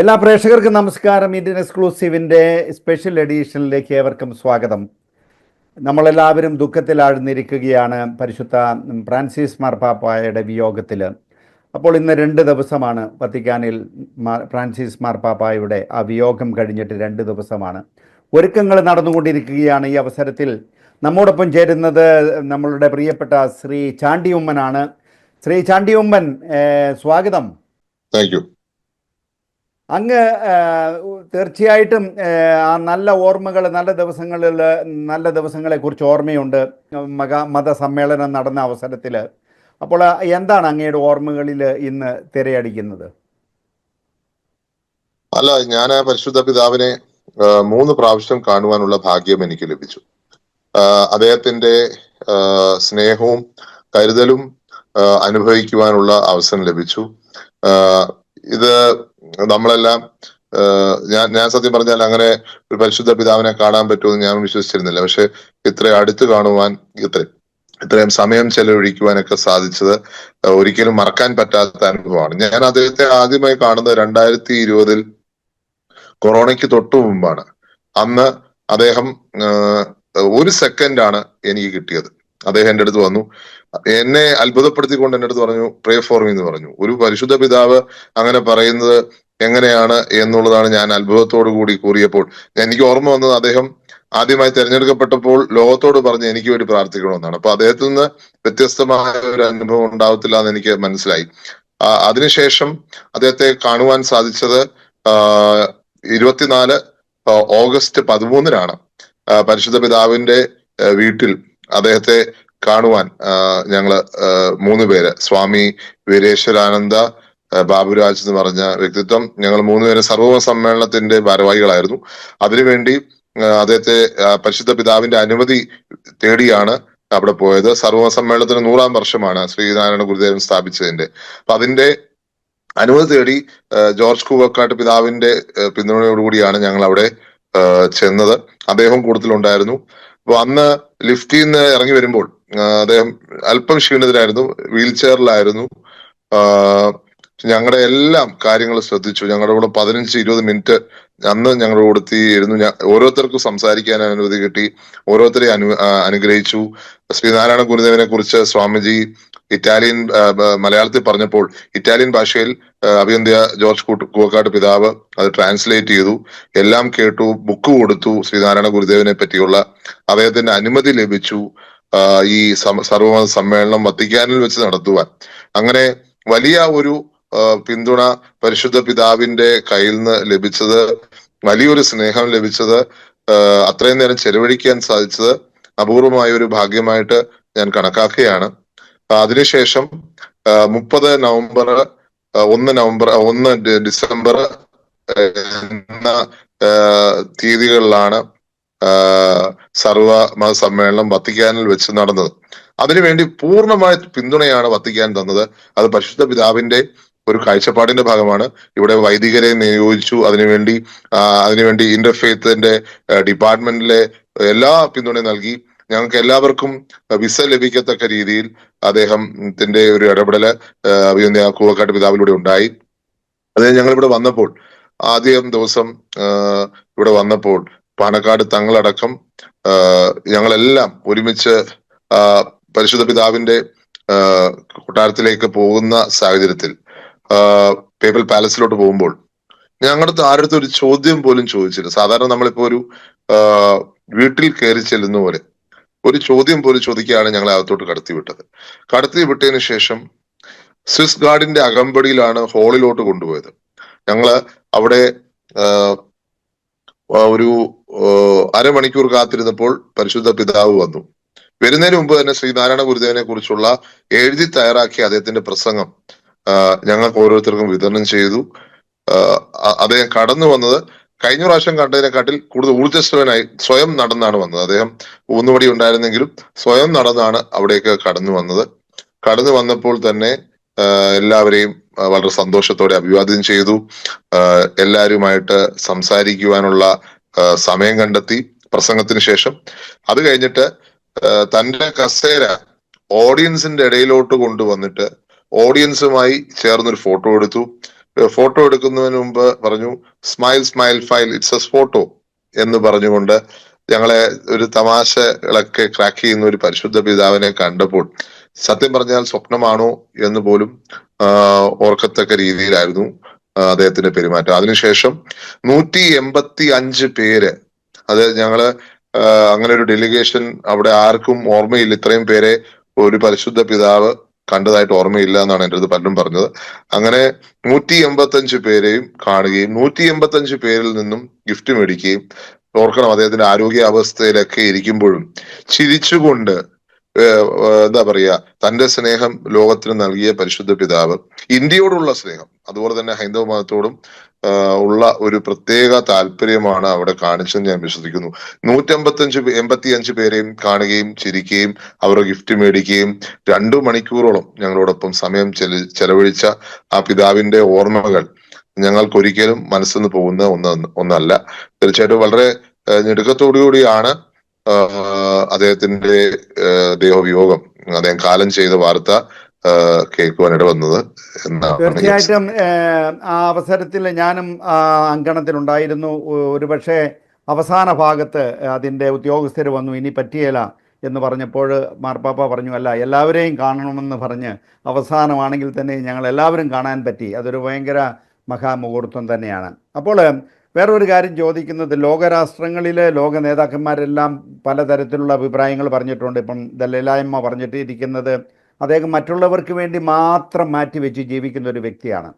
എല്ലാ പ്രേക്ഷകർക്കും നമസ്കാരം. ഇന്ത്യൻ എക്സ്ക്ലൂസീവിന്റെ സ്പെഷ്യൽ എഡീഷനിലേക്ക് ഏവർക്കും സ്വാഗതം. നമ്മളെല്ലാവരും ദുഃഖത്തിലാഴ്ന്നിരിക്കുകയാണ് പരിശുദ്ധ ഫ്രാൻസിസ് മാർപ്പാപ്പായുടെ വിയോഗത്തിൽ അപ്പോൾ ഇന്ന് രണ്ട് ദിവസമാണ് വത്തിക്കാനിൽ ഫ്രാൻസിസ് മാർപ്പാപ്പായുടെ ആ വിയോഗം കഴിഞ്ഞിട്ട് രണ്ട് ദിവസമാണ്. ഒരുക്കങ്ങൾ നടന്നുകൊണ്ടിരിക്കുകയാണ് ഈ അവസരത്തിൽ. നമ്മോടൊപ്പം ചേരുന്നത് നമ്മളുടെ പ്രിയപ്പെട്ട ശ്രീ ചാണ്ടിയുമ്മനാണ്. ശ്രീ ചാണ്ടിയുമ്മൻ സ്വാഗതം. Thank you. അങ്ങ് തീർച്ചയായിട്ടും ആ, നല്ല ഓർമ്മകൾ നല്ല ദിവസങ്ങളിൽ നല്ല ദിവസങ്ങളെ കുറിച്ച് ഓർമ്മയുണ്ട്. മക മതസമ്മേളനം നടന്ന അവസരത്തിൽ അപ്പോൾ എന്താണ് അങ്ങയുടെ ഓർമ്മകളിൽ ഇന്ന് തിരയടിക്കുന്നത്? അല്ല ഞാൻ പരിശുദ്ധ പിതാവിനെ മൂന്ന് പ്രാവശ്യം കാണുവാനുള്ള ഭാഗ്യം എനിക്ക് ലഭിച്ചു. അദ്ദേഹത്തിന്റെ സ്നേഹവും കരുതലും അനുഭവിക്കുവാനുള്ള അവസരം ലഭിച്ചു. ഇത് നമ്മളെല്ലാം ഞാൻ ഞാൻ സത്യം പറഞ്ഞാൽ അങ്ങനെ ഒരു പരിശുദ്ധ പിതാവിനെ കാണാൻ പറ്റുമെന്ന് ഞാൻ വിശ്വസിച്ചിരുന്നില്ല. പക്ഷെ ഇത്ര അടുത്ത് കാണുവാൻ ഇത്രയും ഇത്രയും സമയം ചെലവഴിക്കുവാനൊക്കെ സാധിച്ചത് ഒരിക്കലും മറക്കാൻ പറ്റാത്ത അനുഭവമാണ്. ഞാൻ അദ്ദേഹത്തെ ആദ്യമായി കാണുന്നത് രണ്ടായിരത്തി ഇരുപതിൽ കൊറോണയ്ക്ക് തൊട്ടു മുമ്പാണ്. അന്ന് അദ്ദേഹം ഒരു സെക്കൻഡാണ് എനിക്ക് കിട്ടിയത്. അദ്ദേഹം എന്റെ അടുത്ത് വന്നു. എന്നെ അത്ഭുതപ്പെടുത്തിക്കൊണ്ട് എന്റെ അടുത്ത് പറഞ്ഞു പ്രേ ഫോർ മീ എന്ന് പറഞ്ഞു. ഒരു പരിശുദ്ധ പിതാവ് അങ്ങനെ പറയുന്നത് എങ്ങനെയാണ് എന്നുള്ളതാണ് ഞാൻ അത്ഭുതത്തോടു കൂടി കൂറിയപ്പോൾ. എനിക്ക് ഓർമ്മ വന്നത് അദ്ദേഹം ആദ്യമായി തെരഞ്ഞെടുക്കപ്പെട്ടപ്പോൾ ലോകത്തോട് പറഞ്ഞ് എനിക്ക് വേണ്ടി പ്രാർത്ഥിക്കണമെന്നാണ്. അപ്പൊ അദ്ദേഹത്തിൽ നിന്ന് വ്യത്യസ്തമായ ഒരു അനുഭവം ഉണ്ടാവത്തില്ല എന്ന് എനിക്ക് മനസ്സിലായി. അതിനുശേഷം അദ്ദേഹത്തെ കാണുവാൻ സാധിച്ചത് ഇരുപത്തിനാല് ഓഗസ്റ്റ് പതിമൂന്നിനാണ്. പരിശുദ്ധ പിതാവിന്റെ വീട്ടിൽ അദ്ദേഹത്തെ കാണുവാൻ ഞങ്ങൾ മൂന്ന് പേര്. സ്വാമി വീരേശ്വരാനന്ദ ബാബുരാജ് എന്ന് പറഞ്ഞ വ്യക്തിത്വം. ഞങ്ങൾ മൂന്നുപേര് സർവ സമ്മേളനത്തിന്റെ ഭാരവാഹികളായിരുന്നു. അതിനുവേണ്ടി അദ്ദേഹത്തെ പരിശുദ്ധ പിതാവിന്റെ അനുമതി തേടിയാണ് അവിടെ പോയത്. സർവ സമ്മേളനത്തിന് നൂറാം വർഷമാണ് ശ്രീനാരായണ ഗുരുദേവൻ സ്ഥാപിച്ചതിന്റെ. അപ്പൊ അതിന്റെ അനുമതി തേടി ജോർജ് കൂവക്കാട്ട് പിതാവിന്റെ പിന്തുണയോടുകൂടിയാണ് ഞങ്ങൾ അവിടെ ചെന്നത്. അദ്ദേഹം കൂടുതലുണ്ടായിരുന്നു അപ്പൊ അന്ന് ലിഫ്റ്റിൽ നിന്ന് ഇറങ്ങി വരുമ്പോൾ അദ്ദേഹം അല്പം ക്ഷീണിതരായിരുന്നു വീൽ ചെയറിലായിരുന്നു. ഞങ്ങളുടെ എല്ലാം കാര്യങ്ങൾ ശ്രദ്ധിച്ചു. ഞങ്ങളുടെ കൂടെ പതിനഞ്ച് ഇരുപത് മിനിറ്റ് അന്ന് ഞങ്ങളുടെ കൂടെ ഇരുന്നു. ഞാൻ ഓരോരുത്തർക്കും സംസാരിക്കാൻ അനുമതി കിട്ടി. ഓരോരുത്തരെ അനു അനുഗ്രഹിച്ചു. ശ്രീനാരായണ ഗുരുദേവനെ കുറിച്ച് സ്വാമിജി ഇറ്റാലിയൻ മലയാളത്തിൽ പറഞ്ഞപ്പോൾ ഇറ്റാലിയൻ ഭാഷയിൽ ആ, അഭിയന്ത്യ ജോർജ് കൂട്ട് കൂവക്കാട് പിതാവ് അത് ട്രാൻസ്ലേറ്റ് ചെയ്തു. എല്ലാം കേട്ടു ബുക്ക് കൊടുത്തു ശ്രീനാരായണ ഗുരുദേവനെ പറ്റിയുള്ള അദ്ദേഹത്തിന്റെ അനുമതി ലഭിച്ചു ഈ സർവമത സമ്മേളനം വത്തിക്കാനിൽ വെച്ച് നടത്തുവാൻ. അങ്ങനെ വലിയ ഒരു പിന്തുണ പരിശുദ്ധ പിതാവിന്റെ കയ്യിൽ നിന്ന് ലഭിച്ചത് വലിയൊരു സ്നേഹം ലഭിച്ചത് അത്രയും നേരം ചെലവഴിക്കാൻ സാധിച്ചത് അപൂർവമായ ഒരു ഭാഗ്യമായിട്ട് ഞാൻ കണക്കാക്കുകയാണ്. അതിനുശേഷം മുപ്പത് നവംബർ ഒന്ന് നവംബർ ഒന്ന് ഡിസംബർ എന്ന തീയതികളിലാണ് സർവ മത സമ്മേളനം വത്തിക്കാനിൽ വെച്ച് നടന്നത്. അതിനുവേണ്ടി പൂർണമായ പിന്തുണയാണ് വത്തിക്കാൻ തന്നത്. അത് പരിശുദ്ധ പിതാവിന്റെ ഒരു കാഴ്ചപ്പാടിന്റെ ഭാഗമാണ്. ഇവിടെ വൈദികരെ നിയോഗിച്ചു. അതിനുവേണ്ടി അതിനുവേണ്ടി ഇന്റർഫെയ്ത്തിന്റെ ഡിപ്പാർട്ട്മെന്റിലെ എല്ലാ പിന്തുണയും നൽകി. ഞങ്ങൾക്ക് എല്ലാവർക്കും വിസ ലഭിക്കത്തക്ക രീതിയിൽ അദ്ദേഹത്തിന്റെ ഒരു ഇടപെടൽ കൂവക്കാട്ട് പിതാവിലൂടെ ഉണ്ടായി. അതായത് ഞങ്ങൾ ഇവിടെ വന്നപ്പോൾ ആദ്യം ദിവസം ഇവിടെ വന്നപ്പോൾ പാണക്കാട് തങ്ങളടക്കം ഞങ്ങളെല്ലാം ഒരുമിച്ച് പരിശുദ്ധ പിതാവിന്റെ കൊട്ടാരത്തിലേക്ക് പോകുന്ന സാഹചര്യത്തിൽ പേപ്പൽ പാലസിലോട്ട് പോകുമ്പോൾ ഞങ്ങളുടെ ആരുടെ ഒരു ചോദ്യം പോലും ചോദിച്ചില്ല. സാധാരണ നമ്മളിപ്പോ ഒരു വീട്ടിൽ കയറി ചെല്ലുന്ന പോലെ ഒരു ചോദ്യം പോലും ചോദിക്കുകയാണ് ഞങ്ങളെ അകത്തോട്ട് കടത്തി വിട്ടത് കടത്തി വിട്ടതിന് ശേഷം സ്വിസ് ഗാർഡിന്റെ അകമ്പടിയിലാണ് ഹോളിലോട്ട് കൊണ്ടുപോയത്. ഞങ്ങൾ അവിടെ ഒരു അരമണിക്കൂർ കാത്തിരുന്നപ്പോൾ പരിശുദ്ധ പിതാവ് വന്നു. വരുന്നതിന് മുമ്പ് തന്നെ ശ്രീനാരായണ ഗുരുദേവനെ കുറിച്ചുള്ള എഴുതി തയ്യാറാക്കിയ അദ്ദേഹത്തിന്റെ പ്രസംഗം ഞങ്ങൾക്ക് ഓരോരുത്തർക്കും വിതരണം ചെയ്തു. അദ്ദേഹം കടന്നു വന്നത് കഴിഞ്ഞ പ്രാവശ്യം കണ്ടതിനെക്കാട്ടിൽ കൂടുതൽ ഊർജസ്വനായി സ്വയം നടന്നാണ് വന്നത്. അദ്ദേഹം ഊന്നുപടി ഉണ്ടായിരുന്നെങ്കിലും സ്വയം നടന്നാണ് അവിടേക്ക് കടന്നു വന്നത്. കടന്നു വന്നപ്പോൾ തന്നെ എല്ലാവരെയും വളരെ സന്തോഷത്തോടെ അഭിവാദ്യം ചെയ്തു. എല്ലാവരുമായിട്ട് സംസാരിക്കുവാനുള്ള സമയം കണ്ടെത്തി പ്രസംഗത്തിന് ശേഷം. അത് കഴിഞ്ഞിട്ട് തന്റെ കസേര ഓഡിയൻസിന്റെ ഇടയിലോട്ട് കൊണ്ടുവന്നിട്ട് ഓഡിയൻസുമായി ചേർന്നൊരു ഫോട്ടോ എടുത്തു. ഫോട്ടോ എടുക്കുന്നതിന് മുമ്പ് പറഞ്ഞു smile smile file it's a photo എന്ന് പറഞ്ഞുകൊണ്ട് ഞങ്ങളെ ഒരു തമാശകളൊക്കെ ക്രാക്ക് ചെയ്യുന്ന ഒരു പരിശുദ്ധ പിതാവിനെ കണ്ടപ്പോൾ സത്യം പറഞ്ഞാൽ സ്വപ്നമാണോ എന്ന് പോലും ഓർക്കത്തക്ക രീതിയിലായിരുന്നു അദ്ദേഹത്തിന്റെ പെരുമാറ്റം. അതിനുശേഷം നൂറ്റി എൺപത്തി അഞ്ച് പേര് അത് ഞങ്ങൾ അങ്ങനെ ഒരു ഡെലിഗേഷൻ അവിടെ ആർക്കും ഓർമ്മയില്ല. ഇത്രയും പേരെ ഒരു പരിശുദ്ധ പിതാവ് കണ്ടതായിട്ട് ഓർമ്മയില്ല എന്നാണ് എന്റെ അടുത്ത് പലരും പറഞ്ഞത്. അങ്ങനെ നൂറ്റി എൺപത്തി അഞ്ച് പേരെയും കാണുകയും നൂറ്റി എൺപത്തി അഞ്ച് പേരിൽ നിന്നും ഗിഫ്റ്റ് മേടിക്കുകയും ഓർക്കണം അദ്ദേഹത്തിന്റെ ആരോഗ്യാവസ്ഥയിലൊക്കെ ഇരിക്കുമ്പോഴും ചിരിച്ചുകൊണ്ട് എന്താ പറയുക തന്റെ സ്നേഹം ലോകത്തിന് നൽകിയ പരിശുദ്ധ പിതാവ്. ഇന്ത്യയോടുള്ള സ്നേഹം അതുപോലെ തന്നെ ഹൈന്ദവ മതത്തോടും ഉള്ള ഒരു പ്രത്യേക താല്പര്യമാണ് അവിടെ കാണിച്ചെന്ന് ഞാൻ വിശ്വസിക്കുന്നു. നൂറ്റമ്പത്തഞ്ച് എൺപത്തി അഞ്ച് പേരെയും കാണുകയും ചിരിക്കുകയും അവർ ഗിഫ്റ്റ് മേടിക്കുകയും രണ്ടു മണിക്കൂറോളം ഞങ്ങളോടൊപ്പം സമയം ചെലി ചെലവഴിച്ച ആ പിതാവിന്റെ ഓർമ്മകൾ ഞങ്ങൾക്കൊരിക്കലും മനസ്സിന്ന് പോകുന്ന ഒന്ന് ഒന്നല്ല. തീർച്ചയായിട്ടും വളരെ ഞെടുക്കത്തോടുകൂടിയാണ് അദ്ദേഹത്തിന്റെ ദേഹവിയോഗം അദ്ദേഹം കാലം ചെയ്ത വാർത്ത കേൾക്കുവാനിട ഇടവന്നത് എന്നാണ് തീർച്ചയായിട്ടും ആ അവസരത്തിൽ ഞാനും അങ്കണത്തിലുണ്ടായിരുന്നു. ഒരുപക്ഷെ അവസാന ഭാഗത്ത് അതിന്റെ ഉദ്യോഗസ്ഥർ വന്നു ഇനി പറ്റിയല്ല എന്ന് പറഞ്ഞപ്പോൾ മാർപ്പാപ്പ പറഞ്ഞു അല്ല എല്ലാവരെയും കാണണമെന്ന് പറഞ്ഞ് അവസാനമാണെങ്കിൽ തന്നെ ഞങ്ങൾ എല്ലാവരും കാണാൻ പറ്റി. അതൊരു ഭയങ്കര മഹാമുഹൂർത്തം തന്നെയാണ്. അപ്പോൾ വേറൊരു കാര്യം ചോദിക്കുന്നത് ലോകരാഷ്ട്രങ്ങളിലെ ലോക നേതാക്കന്മാരെല്ലാം പലതരത്തിലുള്ള അഭിപ്രായങ്ങൾ പറഞ്ഞിട്ടുണ്ട്. ഇപ്പം ദലൈലായ്മ പറഞ്ഞിട്ട് ഇരിക്കുന്നത് അദ്ദേഹം മറ്റുള്ളവർക്ക് വേണ്ടി മാത്രം മാറ്റി മാറ്റിവെച്ച് ജീവിക്കുന്ന ഒരു വ്യക്തിയാണ്.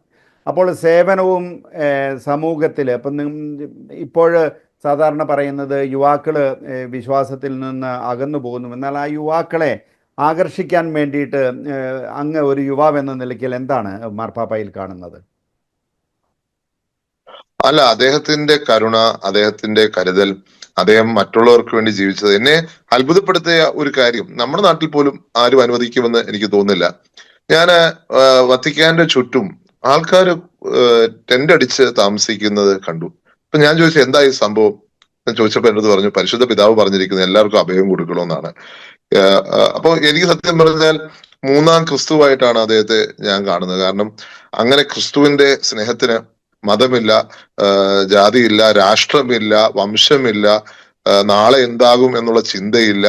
അപ്പോൾ സേവനവും സമൂഹത്തിൽ അപ്പം ഇപ്പോൾ സാധാരണ പറയുന്നത് യുവാക്കൾ വിശ്വാസത്തിൽ നിന്ന് അകന്നു പോകുന്നു. എന്നാൽ ആ യുവാക്കളെ ആകർഷിക്കാൻ വേണ്ടിയിട്ട് അങ്ങ് ഒരു യുവാവ് എന്ന നിലയ്ക്ക് എന്താണ് മാർപ്പാപ്പയിൽ കാണുന്നത്? അല്ല അദ്ദേഹത്തിന്റെ കരുണ അദ്ദേഹത്തിന്റെ കരുതൽ അദ്ദേഹം മറ്റുള്ളവർക്ക് വേണ്ടി ജീവിച്ചത് എന്നെ അത്ഭുതപ്പെടുത്തിയ ഒരു കാര്യം. നമ്മുടെ നാട്ടിൽ പോലും ആരും അനുവദിക്കുമെന്ന് എനിക്ക് തോന്നുന്നില്ല. ഞാൻ വത്തിക്കാന്റെ ചുറ്റും ആൾക്കാർ ടെന്റ് അടിച്ച് താമസിക്കുന്നത് കണ്ടു. അപ്പൊ ഞാൻ ചോദിച്ചു എന്താ ഈ സംഭവം? ഞാൻ ചോദിച്ചപ്പോ എന്നോട് പറഞ്ഞു പരിശുദ്ധ പിതാവ് പറഞ്ഞിരിക്കുന്നത് എല്ലാവർക്കും അഭയം കൊടുക്കണമെന്നാണ്. ഏഹ്, ഏഹ്, അപ്പൊ എനിക്ക് സത്യം പറഞ്ഞാൽ മൂന്നാം ക്രിസ്തുവായിട്ടാണ് അദ്ദേഹത്തെ ഞാൻ കാണുന്നത്. കാരണം അങ്ങനെ ക്രിസ്തുവിന്റെ സ്നേഹത്തിന് മതമില്ല ജാതിയില്ല രാഷ്ട്രമില്ല വംശമില്ല നാളെ എന്താകും എന്നുള്ള ചിന്തയില്ല.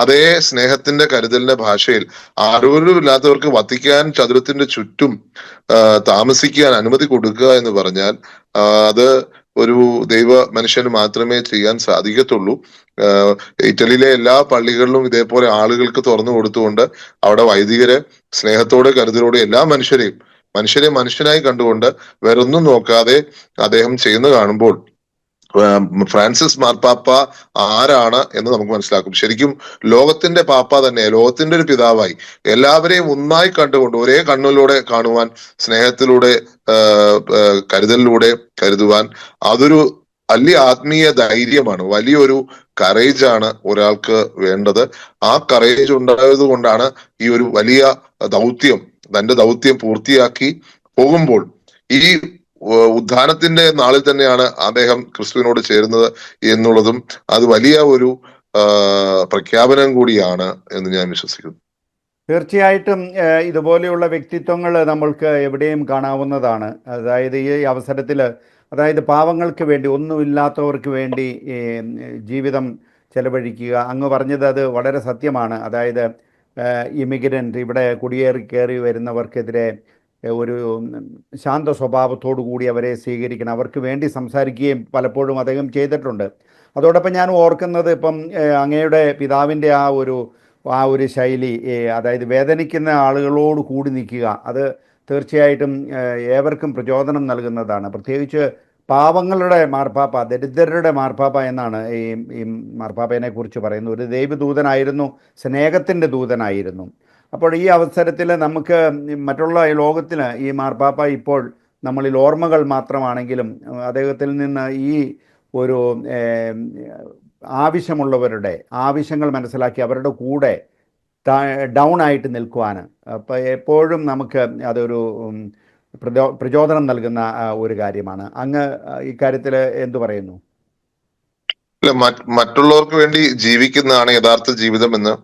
അതേ സ്നേഹത്തിന്റെ കരുതലിന്റെ ഭാഷയിൽ ആരോരും ഇല്ലാത്തവർക്ക് വത്തിക്കാൻ ചതുരത്തിന്റെ ചുറ്റും താമസിക്കാൻ അനുമതി കൊടുക്കുക എന്ന് പറഞ്ഞാൽ അത് ഒരു ദൈവ മനുഷ്യന് മാത്രമേ ചെയ്യാൻ സാധിക്കത്തുള്ളൂ. ഇറ്റലിയിലെ എല്ലാ പള്ളികളിലും ഇതേപോലെ ആളുകൾക്ക് തുറന്നു കൊടുത്തുകൊണ്ട് അവിടെ വൈദികരെ സ്നേഹത്തോടെ കരുതലോടെ എല്ലാ മനുഷ്യരെയും മനുഷ്യരെ മനുഷ്യനായി കണ്ടുകൊണ്ട് വേറൊന്നും നോക്കാതെ അദ്ദേഹം ചെയ്യുന്ന കാണുമ്പോൾ ഫ്രാൻസിസ് മാർപ്പാപ്പ ആരാണ് എന്ന് നമുക്ക് മനസ്സിലാക്കും. ശരിക്കും ലോകത്തിന്റെ പാപ്പ തന്നെ ലോകത്തിന്റെ ഒരു പിതാവായി. എല്ലാവരെയും ഒന്നായി കണ്ടുകൊണ്ട് ഒരേ കണ്ണിലൂടെ കാണുവാൻ സ്നേഹത്തിലൂടെ കരുതലിലൂടെ കരുതുവാൻ അതൊരു വലിയ ആത്മീയ ധൈര്യമാണ്. വലിയൊരു കറേജ് ആണ് ഒരാൾക്ക് വേണ്ടത്. ആ കറേജ് ഉണ്ടായത് കൊണ്ടാണ് ഈ ഒരു വലിയ ദൗത്യം തന്റെ ദൗത്യം പൂർത്തിയാക്കി പോകുമ്പോൾ ഈ ഉദ്ധാനത്തിന്റെ നാളിൽ തന്നെയാണ് അദ്ദേഹം ക്രിസ്തുവിനോട് ചേരുന്നത് എന്നുള്ളതും അത് വലിയ ഒരു പ്രഖ്യാപനം കൂടിയാണ് എന്ന് ഞാൻ വിശ്വസിക്കുന്നു. തീർച്ചയായിട്ടും ഇതുപോലെയുള്ള വ്യക്തിത്വങ്ങൾ നമ്മൾക്ക് എവിടെയും കാണാവുന്നതാണ്. അതായത് ഈ അവസരത്തിൽ അതായത് പാവങ്ങൾക്ക് വേണ്ടി ഒന്നുമില്ലാത്തവർക്ക് വേണ്ടി ജീവിതം ചെലവഴിക്കുക. അങ്ങ് പറഞ്ഞത് അത് വളരെ സത്യമാണ്. അതായത് ഇമിഗ്രന്റ് ഇവിടെ കുടിയേറി കയറി വരുന്നവർക്കെതിരെ ഒരു ശാന്ത സ്വഭാവത്തോടു കൂടി അവരെ സ്വീകരിക്കണം. അവർക്ക് വേണ്ടി സംസാരിക്കുകയും പലപ്പോഴും അദ്ദേഹം ചെയ്തിട്ടുണ്ട്. അതോടൊപ്പം ഞാൻ ഓർക്കുന്നത് ഇപ്പം അങ്ങയുടെ പിതാവിന്റെ ആ ഒരു ആ ഒരു ശൈലി അതായത് വേദനിക്കുന്ന ആളുകളോട് കൂടി നിൽക്കുക അത് തീർച്ചയായിട്ടും ഏവർക്കും പ്രചോദനം നൽകുന്നതാണ്. പ്രത്യേകിച്ച് പാവങ്ങളുടെ മാർപ്പാപ്പ ദരിദ്രരുടെ മാർപ്പാപ്പ എന്നാണ് ഈ ഈ മാർപ്പാപ്പയെ കുറിച്ച് പറയുന്നത്. ഒരു ദൈവദൂതനായിരുന്നു സ്നേഹത്തിന്റെ ദൂതനായിരുന്നു. അപ്പോൾ ഈ അവസരത്തിൽ നമുക്ക് മറ്റുള്ള ലോകത്തിൽ ഈ മാർപ്പാപ്പ ഇപ്പോൾ നമ്മളിൽ ഓർമ്മകൾ മാത്രമാണെങ്കിലും അദ്ദേഹത്തിൽ നിന്ന് ഈ ഒരു ആവശ്യമുള്ളവരുടെ ആവശ്യങ്ങൾ മനസ്സിലാക്കി അവരുടെ കൂടെ ഡൗൺ ആയിട്ട് നിൽക്കുവാൻ. അപ്പോൾ എപ്പോഴും നമുക്ക് അതൊരു പ്രചോ- പ്രചോദനം നൽകുന്ന ഒരു കാര്യമാണ്. അങ്ങ് ഇക്കാര്യത്തിൽ എന്തു പറയുന്നു? മറ്റുള്ളവർക്ക് വേണ്ടി ജീവിക്കുന്നതാണ് യഥാർത്ഥ ജീവിതം എന്ന്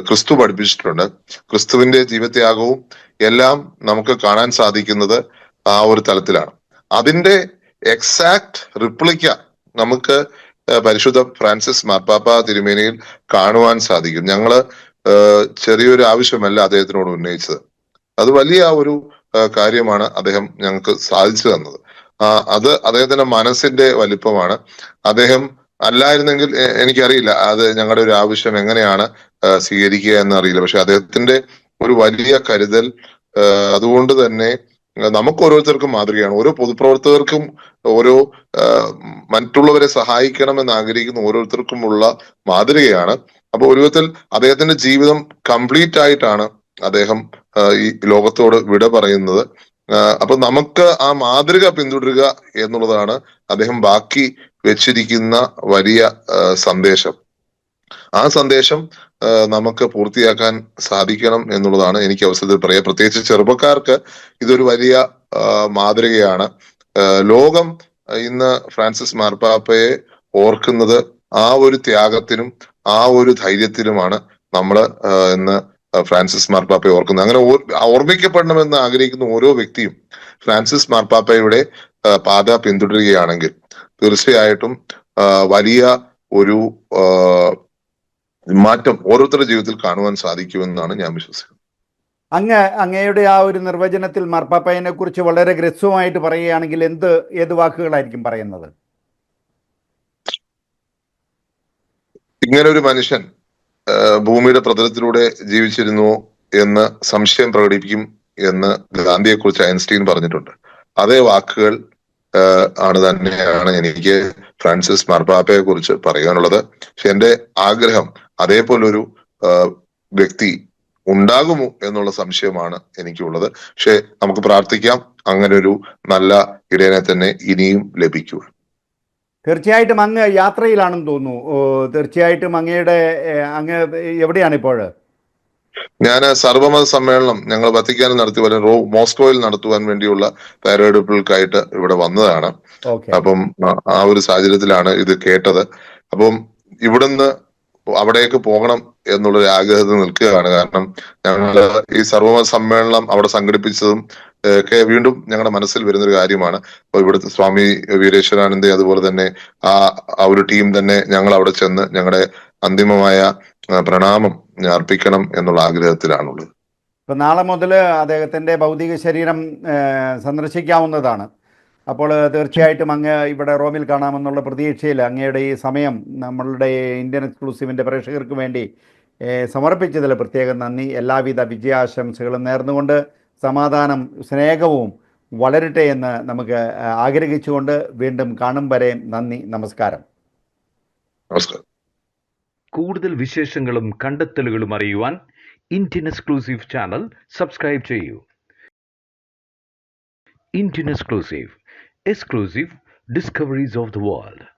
ക്രിസ്തു പഠിപ്പിച്ചിട്ടുണ്ട്. ക്രിസ്തുവിന്റെ ജീവത്യാഗവും എല്ലാം നമുക്ക് കാണാൻ സാധിക്കുന്നത് ആ ഒരു തലത്തിലാണ്. അതിന്റെ എക്സാക്ട് റിപ്ലിക്ക നമുക്ക് പരിശുദ്ധ ഫ്രാൻസിസ് മാർപ്പാപ്പ തിരുമേനിയിൽ കാണുവാൻ സാധിക്കും. ഞങ്ങൾ ചെറിയൊരു ആവശ്യമല്ല അദ്ദേഹത്തിനോട് ഉന്നയിച്ചത്. അത് വലിയ ഒരു കാര്യമാണ് അദ്ദേഹം ഞങ്ങൾക്ക് സാധിച്ചു തന്നത്. അത് അദ്ദേഹത്തിന്റെ മനസ്സിന്റെ വലിപ്പമാണ്. അദ്ദേഹം അല്ലായിരുന്നെങ്കിൽ എനിക്കറിയില്ല അത് ഞങ്ങളുടെ ഒരു ആവശ്യം എങ്ങനെയാണ് സ്വീകരിക്കുക എന്നറിയില്ല പക്ഷെ അദ്ദേഹത്തിന്റെ ഒരു വലിയ കരുതൽ അതുകൊണ്ട് തന്നെ നമുക്ക് ഓരോരുത്തർക്കും മാതൃകയാണ്. ഓരോ പൊതുപ്രവർത്തകർക്കും ഓരോ മറ്റുള്ളവരെ സഹായിക്കണം എന്ന് ആഗ്രഹിക്കുന്ന ഓരോരുത്തർക്കുമുള്ള മാതൃകയാണ്. അപ്പൊ ഒരു വിധത്തിൽ അദ്ദേഹത്തിന്റെ ജീവിതം കംപ്ലീറ്റ് ആയിട്ടാണ് അദ്ദേഹം ഈ ലോകത്തോട് വിട പറയുന്നത്. അപ്പൊ നമുക്ക് ആ മാതൃക പിന്തുടരുക എന്നുള്ളതാണ് അദ്ദേഹം ബാക്കി വെച്ചിരിക്കുന്ന വലിയ സന്ദേശം. ആ സന്ദേശം നമുക്ക് പൂർത്തിയാക്കാൻ സാധിക്കണം എന്നുള്ളതാണ് എനിക്ക് അവസരത്തിൽ പറയാം പ്രത്യേകിച്ച് ചെറുപ്പക്കാർക്ക് ഇതൊരു വലിയ മാതൃകയാണ്. ലോകം ഇന്ന് ഫ്രാൻസിസ് മാർപ്പാപ്പയെ ഓർക്കുന്നത് ആ ഒരു ത്യാഗത്തിനും ആ ഒരു ധൈര്യത്തിനുമാണ് നമ്മൾ ഇന്ന് ഫ്രാൻസിസ് മാർപ്പാപ്പയെ ഓർക്കുന്നത് അങ്ങനെ ഓർമ്മിക്കപ്പെടണമെന്ന് ആഗ്രഹിക്കുന്ന ഓരോ വ്യക്തിയും ഫ്രാൻസിസ് മാർപ്പാപ്പയുടെ പാത പിന്തുടരുകയാണെങ്കിൽ തീർച്ചയായിട്ടും വലിയ ഒരു മാറ്റം ഓരോരുത്തരുടെ ജീവിതത്തിൽ കാണുവാൻ സാധിക്കുമെന്നാണ് ഞാൻ വിശ്വസിക്കുന്നത് അങ്ങ് അങ്ങയുടെ ആ ഒരു നിർവചനത്തിൽ മാർപ്പാപ്പയെ കുറിച്ച് വളരെ ഗ്രസ്വമായിട്ട് പറയുകയാണെങ്കിൽ എന്ത് ഏത് വാക്കുകളായിരിക്കും പറയുന്നത്? ഇങ്ങനെ ഒരു മനുഷ്യൻ ഭൂമിയുടെ പ്രതലത്തിലൂടെ ജീവിച്ചിരുന്നുവോ എന്ന് സംശയം പ്രകടിപ്പിക്കും എന്ന് ഗാന്ധിയെ കുറിച്ച് ഐൻസ്റ്റീൻ പറഞ്ഞിട്ടുണ്ട്. അതേ വാക്കുകൾ ആണ് തന്നെയാണ് എനിക്ക് ഫ്രാൻസിസ് മാർപ്പാപ്പയെ കുറിച്ച് പറയാനുള്ളത്. പക്ഷെ എന്റെ ആഗ്രഹം അതേപോലൊരു വ്യക്തി ഉണ്ടാകുമോ എന്നുള്ള സംശയമാണ് എനിക്കുള്ളത്. പക്ഷെ നമുക്ക് പ്രാർത്ഥിക്കാം. അങ്ങനെ ഒരു നല്ല ഇടയനെ തന്നെ ഇനിയും ലഭിക്കുക തീർച്ചയായിട്ടും അങ്ങ് യാത്രയിലാണെന്ന് തോന്നുന്നു. തീർച്ചയായിട്ടും അങ്ങയുടെ അങ്ങ് എവിടെയാണ് ഇപ്പോൾ ഞാൻ സർവമത സമ്മേളനം ഞങ്ങൾ വത്തിക്കാനിൽ നടത്തി പോലെ റോ മോസ്കോയിൽ നടത്തുവാൻ വേണ്ടിയുള്ള തയ്യാറെടുപ്പുകൾക്കായിട്ട് ഇവിടെ വന്നതാണ്. അപ്പം ആ- ഒരു സാഹചര്യത്തിലാണ് ഇത് കേട്ടത്. അപ്പം ഇവിടുന്ന് അവിടേക്ക് പോകണം എന്നുള്ളൊരു ആഗ്രഹത്തിൽ നിൽക്കുകയാണ്. കാരണം ഞങ്ങൾ ഈ സർവമത സമ്മേളനം അവിടെ സംഘടിപ്പിച്ചതും ഒക്കെ വീണ്ടും ഞങ്ങളുടെ മനസ്സിൽ വരുന്ന ഒരു കാര്യമാണ്. അപ്പൊ ഇവിടുത്തെ സ്വാമി വീരേശ്വരാനന്ദ അതുപോലെ തന്നെ ആ ആ ഒരു ടീം തന്നെ ഞങ്ങൾ അവിടെ ചെന്ന് ഞങ്ങളുടെ അന്തിമമായ പ്രണാമം അർപ്പിക്കണം എന്നുള്ള ആഗ്രഹത്തിലാണുള്ളത്. ഇപ്പൊ നാളെ മുതൽ അദ്ദേഹത്തിന്റെ ഭൗതിക ശരീരം സന്ദർശിക്കാവുന്നതാണ്. അപ്പോൾ തീർച്ചയായിട്ടും അങ്ങ് ഇവിടെ റോമിൽ കാണാമെന്നുള്ള പ്രതീക്ഷയിൽ അങ്ങയുടെ ഈ സമയം നമ്മളുടെ ഇന്ത്യൻ എക്സ്ക്ലൂസീവിന്റെ പ്രേക്ഷകർക്ക് വേണ്ടി സമർപ്പിച്ചതിൽ പ്രത്യേകം നന്ദി. എല്ലാവിധ വിജയാശംസകളും നേർന്നുകൊണ്ട് സമാധാനം സ്നേഹവും വളരട്ടെ എന്ന് നമുക്ക് ആഗ്രഹിച്ചുകൊണ്ട് വീണ്ടും കാണും വരെ നന്ദി നമസ്കാരം. നമസ്കാരം. കൂടുതൽ വിശേഷങ്ങളും കണ്ടെത്തലുകളും അറിയുവാൻ ഇന്ത്യൻ എക്സ്ക്ലൂസീവ് ചാനൽ സബ്സ്ക്രൈബ് ചെയ്യൂ. Indian exclusive exclusive discoveries of the world.